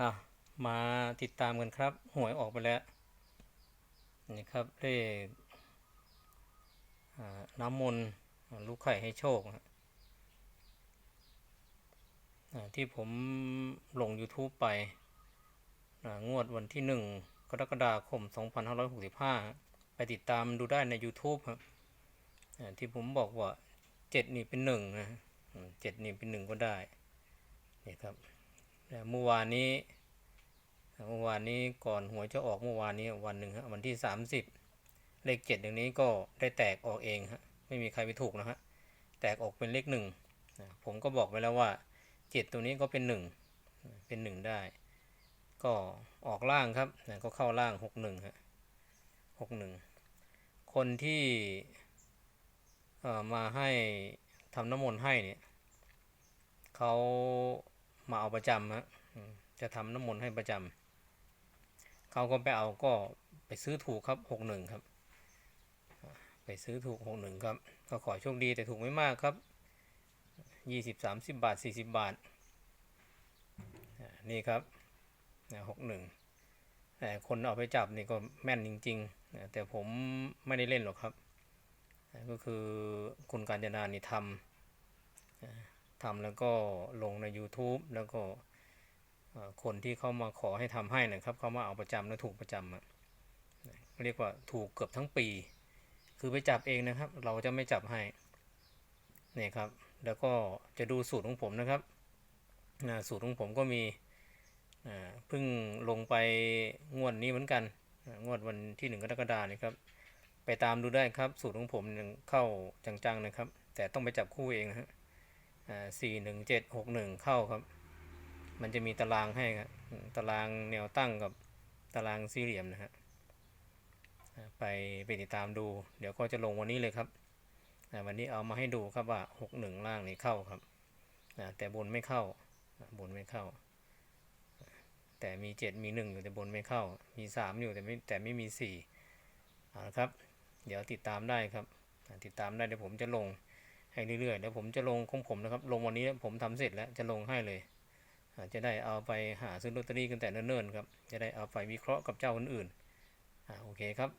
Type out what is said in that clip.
อะมาติดตามกันครับ หวยออกไปแล้วนี่ครับเลขน้ำมนต์ลูกไข่ให้โชคที่ผมลง YouTube ไปงวดวันที่หนึ่งกรกฎาคม 2565 ไปติดตามดูได้ใน YouTube ครับที่ผมบอกว่าเจ็ดนี่เป็นหนึ่งนะอืมเจ็ดนี่เป็นหนึ่งก็ได้นี่ครับ เมื่อวานนี้เมื่อวานนี้ก่อนหวยจะออกเมื่อวานนี้วันหนึ่งฮะวันที่ 30 เลขเจ็ดอย่างนี้ก็ได้แตกออกเองฮะไม่มีใครไปถูกนะฮะแตกออกเป็นเลขหนึ่งผมก็บอกไปแล้วว่าเจ็ดตัวนี้ก็เป็นหนึ่งเป็นหนึ่งได้ ก็ออกล่างครับก็เข้าล่างหกหนึ่งฮะหกหนึ่งคนที่มาให้ทำน้ำมนต์ให้เนี่ยเขา มาเอาประจำฮะจะทำน้ำมนต์ให้ประจำเขาก็ไปเอาก็ไปซื้อถูกครับหกหนึ่งครับ ไปซื้อถูกหกหนึ่งครับ ก็ขอโชคดีแต่ถูกไม่มากครับยี่สิบสามสิบบาทสี่สิบบาท นี่ครับหกหนึ่งแต่คนเอาไปจับนี่ก็แม่นจริง ๆ แต่ผมไม่ได้เล่นหรอกครับ ก็คือคุณการจนานี่ทำ ทำแล้วก็ลงใน YouTube แล้วก็คนที่เขามาขอให้ทำให้นะครับเขามาเอาประจำแล้วถูกประจำอะเรียกว่าถูกเกือบทั้งปี คือไปจับเองนะครับ เราจะไม่จับให้นี่ครับ แล้วก็จะดูสูตรของผมนะครับอ่าสูตรของผมก็มีอ่าเพิ่งลงไปงวดนี้เหมือนกัน งวดวันที่หนึ่งกรกฎาคมนี่ครับ ไปตามดูได้ครับ สูตรของผมเข้าจังๆนะครับ แต่ต้องไปจับคู่เองนะฮะ สี่หนึ่งเจ็ดหกหนึ่งเข้าครับ มันจะมีตารางให้ครับ ตารางแนวตั้งกับตารางสี่เหลี่ยมนะฮะไปไปติดตามดู เดี๋ยวก็จะลงวันนี้เลยครับ วันนี้เอามาให้ดูครับว่าหกหนึ่งล่างนี่เข้าครับ แต่บนไม่เข้า บนไม่เข้า แต่มีเจ็ดมีหนึ่งอยู่แต่บนไม่เข้า มีสามอยู่แต่ไม่แต่ไม่มีสี่เอาละครับ เดี๋ยวติดตามได้ครับ ติดตามได้เดี๋ยวผมจะลง ให้เรื่อยๆเดี๋ยวผมจะลงของผมนะครับ ลงวันนี้ผมทำเสร็จแล้วจะลงให้เลยจะได้เอาไปหาซื้อลอตเตอรี่กันแต่เนิ่นๆครับ จะได้เอาไปวิเคราะห์กับเจ้าอื่นๆอ่าโอเคครับ